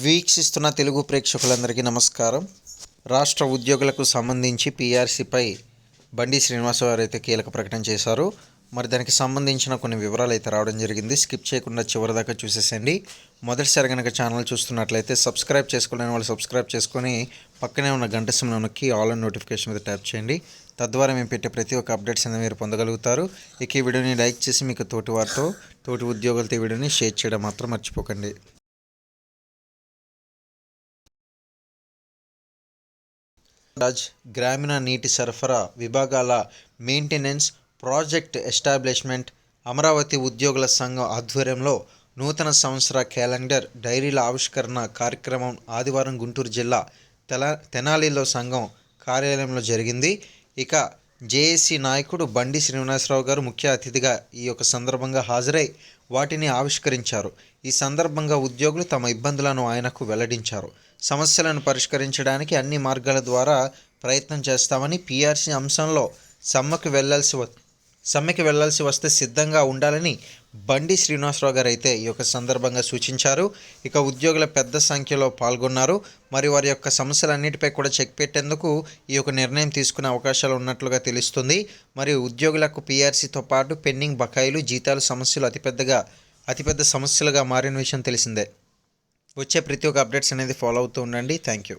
వీక్షిస్తున్న తెలుగు ప్రేక్షకులందరికీ నమస్కారం. రాష్ట్ర ఉద్యోగులకు సంబంధించి పీఆర్సీపై బండి శ్రీనివాసరావు అయితే కీలక ప్రకటన చేశారు. మరి దానికి సంబంధించిన కొన్ని వివరాలు అయితే రావడం జరిగింది. స్కిప్ చేయకుండా చివరి దాకా చూసేసండి మొదటిసారి కనుక ఛానల్ చూస్తున్నట్లయితే సబ్స్క్రైబ్ చేసుకోలేని వాళ్ళు సబ్స్క్రైబ్ చేసుకొని పక్కనే ఉన్న గంట సిమ్ను నొక్కి ఆల్ అండ్ నోటిఫికేషన్ మీద ట్యాప్ చేయండి. తద్వారా మేము పెట్టే ప్రతి ఒక్క అప్డేట్స్ అనేది మీరు పొందగలుగుతారు. ఇక ఈ వీడియోని లైక్ చేసి మీకు తోటి వారితో తోటి ఉద్యోగులతో ఈ వీడియోని షేర్ చేయడం మాత్రం మర్చిపోకండి. రాజ్ గ్రామీణ నీటి సరఫరా విభాగాల మెయింటెనెన్స్ ప్రాజెక్ట్ ఎస్టాబ్లిష్మెంట్ అమరావతి ఉద్యోగుల సంఘం ఆధ్వర్యంలో నూతన సంవత్సర క్యాలెండర్ డైరీల ఆవిష్కరణ కార్యక్రమం ఆదివారం గుంటూరు జిల్లా తెల తెనాలిలో సంఘం కార్యాలయంలో జరిగింది. ఇక జేఏసీ నాయకుడు బండి శ్రీనివాసరావు గారు ముఖ్య అతిథిగా ఈ యొక్క సందర్భంగా హాజరై వాటిని ఆవిష్కరించారు. ఈ సందర్భంగా ఉద్యోగులు తమ ఇబ్బందులను ఆయనకు వెల్లడించారు. సమస్యలను పరిష్కరించడానికి అన్ని మార్గాల ద్వారా ప్రయత్నం చేస్తామని పీఆర్సీ అంశంలో సమ్మకు వెళ్ళాల్సి వ సమ్మెకి వెళ్ళాల్సి వస్తే సిద్ధంగా ఉండాలని బండి శ్రీనివాసరావు గారు అయితే ఈ యొక్క సందర్భంగా సూచించారు. ఇక ఉద్యోగుల పెద్ద సంఖ్యలో పాల్గొన్నారు. మరి వారి యొక్క సమస్యలన్నిటిపై కూడా చెక్ పెట్టేందుకు ఈ యొక్క నిర్ణయం తీసుకునే అవకాశాలు ఉన్నట్లుగా తెలుస్తుంది. మరి ఉద్యోగులకు పీఆర్సీతో పాటు పెండింగ్ బకాయిలు జీతాలు సమస్యలు అతిపెద్దగా అతిపెద్ద సమస్యలుగా మారిన విషయం తెలిసిందే. వచ్చే ప్రతి ఒక్క అప్డేట్స్ అనేది ఫాలో అవుతూ ఉండండి. Thank you